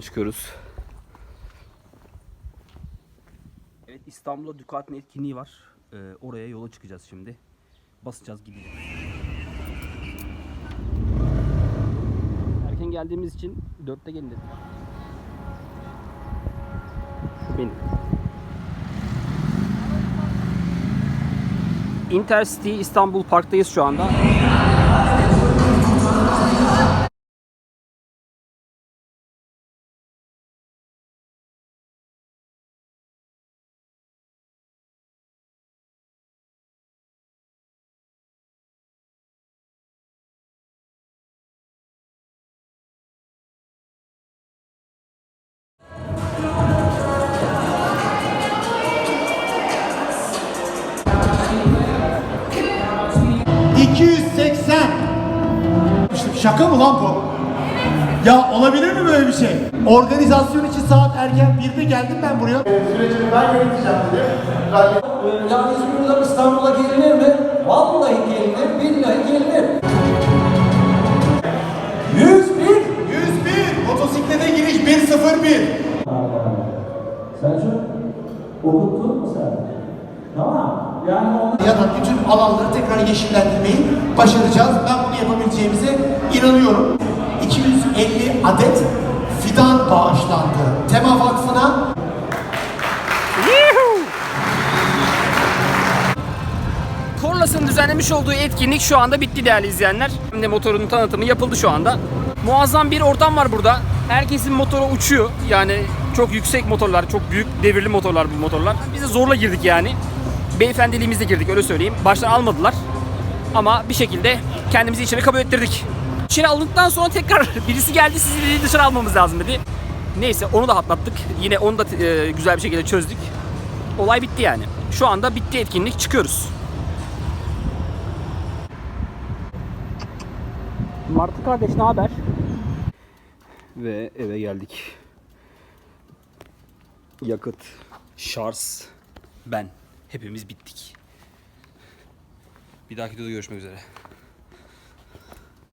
Çıkıyoruz. Evet İstanbul'da Ducati'nin etkinliği var. Ee, oraya yola çıkacağız şimdi. Basacağız gideceğiz. Erken geldiğimiz için dörtte gelin dedim. Benim. Intercity İstanbul Park'tayız şu anda. Şaka mı lan bu? Ya olabilir mi böyle bir şey? Organizasyon için saat erken 1'de geldim ben buraya. Sürecini ben yöneteceğim dedi. Ya İzmir'den İstanbul'a gelinir mi? Vallahi gelinir, billahi gelinir. 101! 101 motosiklete giriş 101. Selçuk, okuttun mu sen? Tamam. Ya da bütün alanları tekrar yeşillendirmeyi başaracağız. Ben bunu yapabileceğimize inanıyorum. 250 adet fidan bağışlandı. Tema Vakfı'na Korlas'ın düzenlemiş olduğu etkinlik şu anda bitti değerli izleyenler. Hem de motorun tanıtımı yapıldı şu anda. Muazzam bir ortam var burada. Herkesin motoru uçuyor. Yani çok yüksek motorlar, çok büyük devirli motorlar bu motorlar. Biz de zorla girdik yani. Beyefendiliğimizle girdik öyle söyleyeyim. Baştan almadılar. Ama bir şekilde kendimizi içeri kabul ettirdik. İçeri aldıktan sonra tekrar birisi geldi sizi dedi dışarı almamız lazım dedi. Neyse onu da atlattık. Yine onu da e, güzel bir şekilde çözdük. Olay bitti yani. Şu anda bitti etkinlik çıkıyoruz. Martı kardeş ne haber? Ve eve geldik. Yakıt, şarj, ben. Hepimiz bittik. Bir dahaki videoda görüşmek üzere.